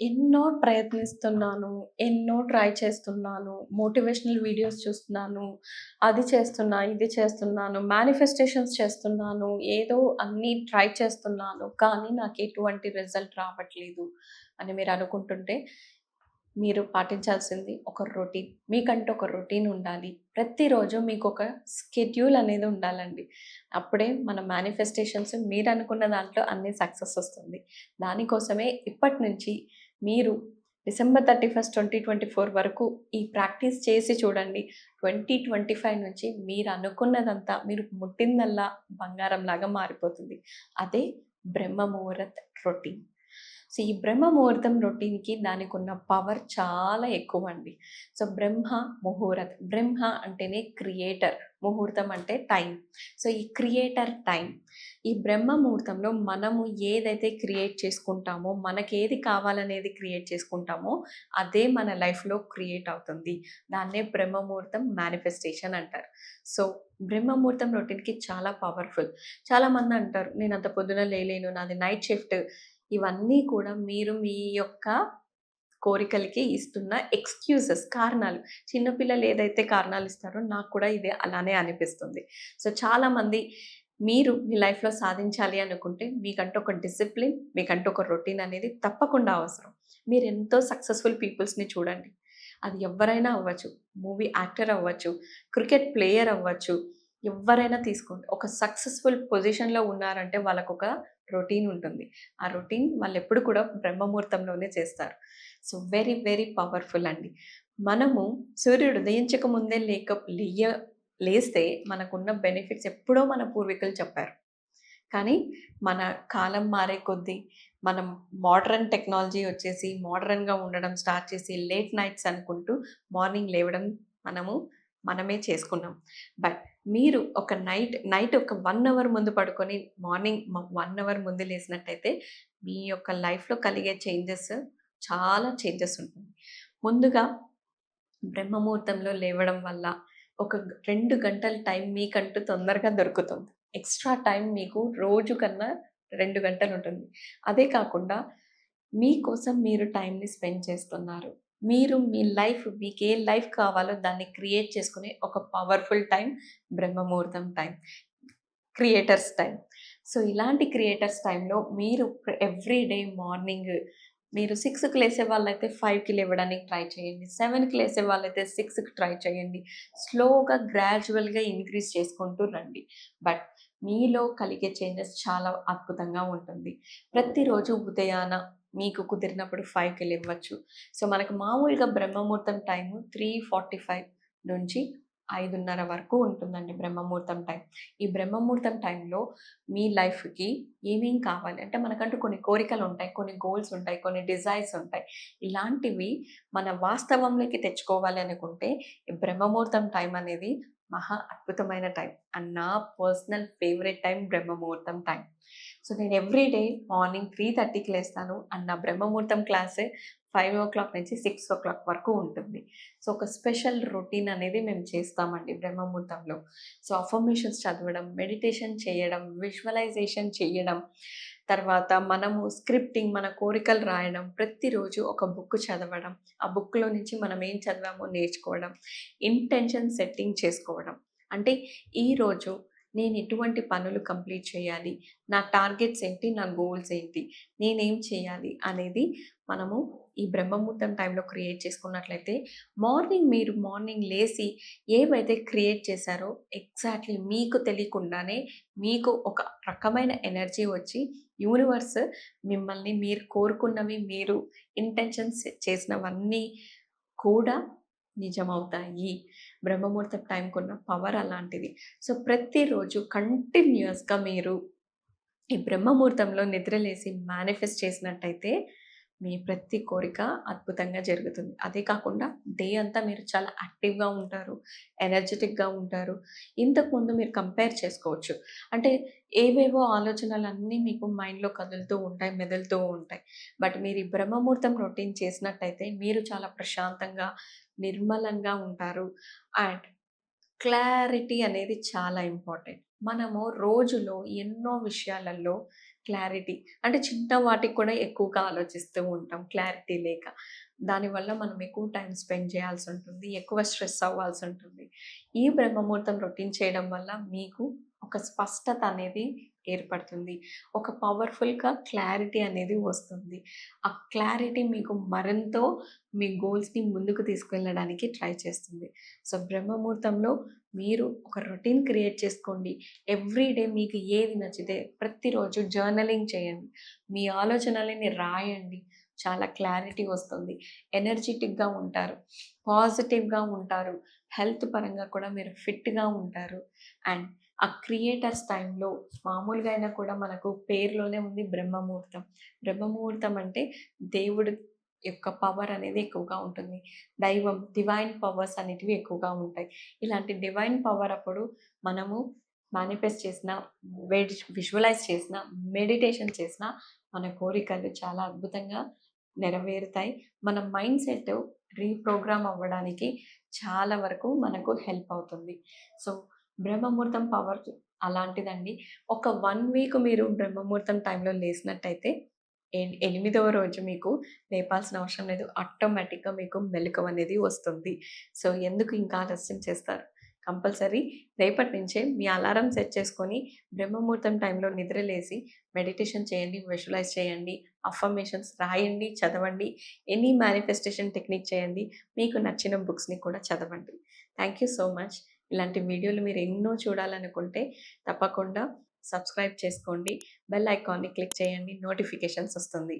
ఎన్నో ప్రయత్నిస్తున్నాను. ఎన్నో ట్రై చేస్తున్నాను. మోటివేషనల్ వీడియోస్ చూస్తున్నాను. అది చేస్తున్నా, ఇది చేస్తున్నాను. మేనిఫెస్టేషన్స్ చేస్తున్నాను. ఏదో అన్నీ ట్రై చేస్తున్నాను. కానీ నాకు ఎటువంటి రిజల్ట్ రావట్లేదు అని మీరు అనుకుంటుంటే, మీరు పాటించాల్సింది ఒక రొటీన్. మీకంటూ ఒక రొటీన్ ఉండాలి. ప్రతిరోజు మీకొక స్కెడ్యూల్ అనేది ఉండాలండి. అప్పుడే మన మేనిఫెస్టేషన్స్ మీరనుకున్న దాంట్లో అన్నీ సక్సెస్ వస్తుంది. దానికోసమే ఇప్పటి నుంచి మీరు డిసెంబర్ 31, 2024 వరకు ఈ ప్రాక్టీస్ చేసి చూడండి. 2025 నుంచి మీరు అనుకున్నదంతా, మీరు ముట్టిందల్లా బంగారం లాగా మారిపోతుంది. అదే బ్రహ్మ ముహూర్త్ రొటీన్. సో, ఈ బ్రహ్మ ముహూర్తం రొటీన్‌కి దానికున్న పవర్ చాలా ఎక్కువ అండి సో, బ్రహ్మ ముహూర్తం బ్రహ్మ అంటేనే క్రియేటర్. ముహూర్తం అంటే టైం. సో, ఈ క్రియేటర్ టైం. ఈ బ్రహ్మ ముహూర్తంలో మనము ఏదైతే క్రియేట్ చేసుకుంటామో, మనకేది కావాలనేది క్రియేట్ చేసుకుంటామో, అదే మన లైఫ్‌లో క్రియేట్ అవుతుంది. దాన్నే బ్రహ్మ ముహూర్తం మేనిఫెస్టేషన్ అంటారు. సో, బ్రహ్మ ముహూర్తం రొటీన్‌కి చాలా పవర్‌ఫుల్. చాలామంది అంటారు, నేను అంత పొద్దున లేలేను. నాది నైట్ షిఫ్ట్." ఇవన్నీ కూడా మీరు మీ యొక్క కోరికలకి ఇస్తున్న ఎక్స్‌క్యూజెస్ కారణాలు. చిన్నపిల్లలు ఏదైతే కారణాలు ఇస్తారో నాకు కూడా ఇది అలానే అనిపిస్తుంది. సో, చాలామంది మీరు మీ లైఫ్‌లో సాధించాలి అనుకుంటే మీకంటూ ఒక డిసిప్లిన్, మీకంటూ ఒక రొటీన్ అనేది తప్పకుండా అవసరం. మీరు ఎంతో సక్సెస్‌ఫుల్ పీపుల్స్‌ని చూడండి. అది ఎవరైనా అవ్వచ్చు. మూవీ యాక్టర్ అవ్వచ్చు, క్రికెట్ ప్లేయర్ అవ్వచ్చు, ఎవరైనా తీసుకోండి. ఒక సక్సెస్‌ఫుల్ పొజిషన్‌లో ఉన్నారంటే వాళ్ళకు ఒక రొటీన్ ఉంటుంది. ఆ రొటీన్ వాళ్ళు ఎప్పుడు కూడా బ్రహ్మ ముహూర్తంలోనే చేస్తారు. సో, వెరీ వెరీ పవర్‌ఫుల్ అండి. మనము సూర్యుడు ఉదయించక ముందే లేక లేయ లేస్తే మనకున్న బెనిఫిట్స్ ఎప్పుడో మన పూర్వీకులు చెప్పారు. కానీ మన కాలం మారే కొద్దీ మనం మోడర్న్ టెక్నాలజీ వచ్చేసి మోడర్న్‌గా ఉండడం స్టార్ట్ చేసి లేట్ నైట్స్ అనుకుంటూ మార్నింగ్ లేవడం మనము మనమే చేసుకున్నాం. బట్ మీరు ఒక నైట్ నైట్ ఒక వన్ అవర్ ముందు పడుకొని మార్నింగ్ వన్ అవర్ ముందు లేసినట్టయితే మీ యొక్క లైఫ్‌లో కలిగే చేంజెస్ చాలా చేంజెస్ ఉంటుంది. ముందుగా బ్రహ్మ ముహూర్తంలో లేవడం వల్ల ఒక రెండు గంటల టైం మీకంటూ తొందరగా దొరుకుతుంది. ఎక్స్‌ట్రా టైం మీకు రోజు కన్నా రెండు గంటలు ఉంటుంది. అదే కాకుండా మీకోసం మీరు టైంని స్పెండ్ చేస్తున్నారు. మీరు మీ లైఫ్ మీకు ఏ లైఫ్ కావాలో దాన్ని క్రియేట్ చేసుకునే ఒక పవర్‌ఫుల్ టైం బ్రహ్మముహూర్తం టైం. Creators time. సో, ఇలాంటి క్రియేటర్స్ టైంలో మీరు ఎవ్రీ డే మార్నింగ్ మీరు సిక్స్కి లేసే వాళ్ళైతే ఫైవ్కి లేవడానికి ట్రై చేయండి. సెవెన్కి లేసే వాళ్ళైతే సిక్స్కి ట్రై చేయండి. స్లోగా గ్రాడ్యువల్‌గా ఇంక్రీజ్ చేసుకుంటూ రండి. బట్ మీలో కలిగే చేంజెస్ చాలా అద్భుతంగా ఉంటుంది. ప్రతిరోజు ఉదయాన మీకు కుదిరినప్పుడు ఫైవ్కి వెళ్ళి ఇవ్వచ్చు సో, మనకు మామూలుగా బ్రహ్మముహూర్తం టైము త్రీ ఫార్టీ ఫైవ్ నుంచి 5:30 వరకు ఉంటుందండి బ్రహ్మముహూర్తం టైం. ఈ బ్రహ్మముహూర్తం టైంలో మీ లైఫ్‌కి ఏమేం కావాలి అంటే మనకంటూ కొన్ని కోరికలు ఉంటాయి కొన్ని గోల్స్ ఉంటాయి, కొన్ని డిజైర్స్ ఉంటాయి. ఇలాంటివి మన వాస్తవంలోకి తెచ్చుకోవాలి అనుకుంటే ఈ బ్రహ్మముహూర్తం టైం అనేది మహా అద్భుతమైన టైం. అండ్ నా పర్సనల్ ఫేవరెట్ టైం బ్రహ్మముహూర్తం టైం. సో, నేను ఎవ్రీ డే మార్నింగ్ 3:30కి లేస్తాను. అండ్ నా బ్రహ్మ ముహూర్తం క్లాసే 5:00 నుంచి 6:00 వరకు ఉంటుంది. సో, ఒక స్పెషల్ రొటీన్ అనేది మేము చేస్తామండి బ్రహ్మముహూర్తంలో సో, అఫర్మేషన్స్ చదవడం, మెడిటేషన్ చేయడం, విజువలైజేషన్ చేయడం, తర్వాత మనము స్క్రిప్టింగ్ మన కోరికలు రాయడం, ప్రతిరోజు ఒక బుక్ చదవడం, ఆ బుక్‌లో నుంచి మనం ఏం చదివామో నేర్చుకోవడం, ఇంటెన్షన్ సెట్టింగ్ చేసుకోవడం. అంటే ఈరోజు నేను ఎటువంటి పనులు కంప్లీట్ చేయాలి? నా టార్గెట్స్ ఏంటి? నా గోల్స్ ఏంటి? నేనేం చేయాలి? అనేది మనము ఈ బ్రహ్మముహూర్తం టైంలో క్రియేట్ చేసుకున్నట్లయితే మార్నింగ్ మీరు మార్నింగ్ లేసి ఏవైతే క్రియేట్ చేశారో ఎగ్జాక్ట్‌లీ మీకు తెలియకుండానే మీకు ఒక రకమైన ఎనర్జీ వచ్చి యూనివర్స్ మిమ్మల్ని మీరు కోరుకున్నవి మీరు ఇంటెన్షన్స్ చేసినవన్నీ కూడా నిజమవుతాయి. బ్రహ్మముహూర్త టైంకి ఉన్న పవర్ అలాంటిది. సో, ప్రతిరోజు కంటిన్యూయస్‌గా మీరు ఈ బ్రహ్మముహూర్తంలో నిద్రలేసి మేనిఫెస్ట్ చేసినట్టయితే మీ ప్రతి కోరిక అద్భుతంగా జరుగుతుంది. అదే కాకుండా డే అంతా మీరు చాలా యాక్టివ్‌గా ఉంటారు. ఎనర్జిటిక్‌గా ఉంటారు. ఇంతకుముందు మీరు కంపేర్ చేసుకోవచ్చు. అంటే ఏవేవో ఆలోచనలన్నీ మీకు మైండ్‌లో కదులుతూ ఉంటాయి, మెదులుతూ ఉంటాయి. బట్ మీరు ఈ బ్రహ్మముహూర్తం రొటీన్ చేసినట్టయితే మీరు చాలా ప్రశాంతంగా, నిర్మలంగా ఉంటారు. అండ్ క్లారిటీ అనేది చాలా ఇంపార్టెంట్. మనము రోజులో ఎన్నో విషయాలలో క్లారిటీ. అంటే చిన్న వాటికి కూడా ఎక్కువగా ఆలోచిస్తూ ఉంటాం. క్లారిటీ లేక. దానివల్ల మనం ఎక్కువ టైం స్పెండ్ చేయాల్సి ఉంటుంది. ఎక్కువ స్ట్రెస్ అవ్వాల్సి ఉంటుంది. ఈ బ్రహ్మముహూర్తం రొటీన్ చేయడం వల్ల మీకు ఒక స్పష్టత అనేది ఏర్పడుతుంది. ఒక పవర్ఫుల్గా క్లారిటీ అనేది వస్తుంది. ఆ క్లారిటీ మీకు మరంతో మీ గోల్స్ని ముందుకు తీసుకెళ్ళడానికి ట్రై చేస్తుంది. సో బ్రహ్మముహూర్తంలో మీరు ఒక రొటీన్ క్రియేట్ చేసుకోండి. ఎవ్రీడే మీకు ఏది నచ్చితే ప్రతిరోజు జర్నలింగ్ చేయండి. మీ ఆలోచనలని రాయండి. చాలా క్లారిటీ వస్తుంది. ఎనర్జెటిక్గా ఉంటారు. పాజిటివ్గా ఉంటారు. హెల్త్ పరంగా కూడా మీరు ఫిట్గా ఉంటారు. అండ్ ఆ క్రియేటర్స్ టైంలో మామూలుగా అయినా కూడా మనకు పేరులోనే ఉంది బ్రహ్మముహూర్తం. బ్రహ్మముహూర్తం అంటే దేవుడు యొక్క పవర్ అనేది ఎక్కువగా ఉంటుంది. దైవం డివైన్ పవర్స్ అనేటివి ఎక్కువగా ఉంటాయి. ఇలాంటి డివైన్ పవర్ అప్పుడు మనము మేనిఫెస్ట్ చేసిన విజువలైజ్ చేసిన మెడిటేషన్ చేసిన మన కోరికలు చాలా అద్భుతంగా నెరవేరుతాయి. మన మైండ్ సెట్ రీప్రోగ్రామ్ అవ్వడానికి చాలా వరకు మనకు హెల్ప్ అవుతుంది. సో బ్రహ్మముహూర్తం పవర్ అలాంటిదండి. ఒక వన్ వీక్ మీరు బ్రహ్మముహూర్తం టైంలో లేసినట్టయితే ఎ- ఎనిమిదవ రోజు మీకు లేపాల్సిన అవసరం లేదు. ఆటోమేటిక్గా మీకు మెలకువ అనేది వస్తుంది. సో ఎందుకు ఇంకా ఆలస్యం చేస్తారు? కంపల్సరీ రేపటి నుంచే మీ అలారం సెట్ చేసుకొని బ్రహ్మముహూర్తం టైంలో నిద్రలేసి మెడిటేషన్ చేయండి విజువలైజ్ చేయండి అఫర్మేషన్స్ రాయండి చదవండి ఎనీ మేనిఫెస్టేషన్ టెక్నిక్ చేయండి మీకు నచ్చిన బుక్స్ని కూడా చదవండి. థ్యాంక్ యూ సో మచ్ ఇలాంటి వీడియోలు మీరు ఎన్నో చూడాలనుకుంటే తప్పకుండా సబ్స్క్రైబ్ చేసుకోండి. బెల్ ఐకాన్ని క్లిక్ చేయండి. నోటిఫికేషన్స్ వస్తుంది.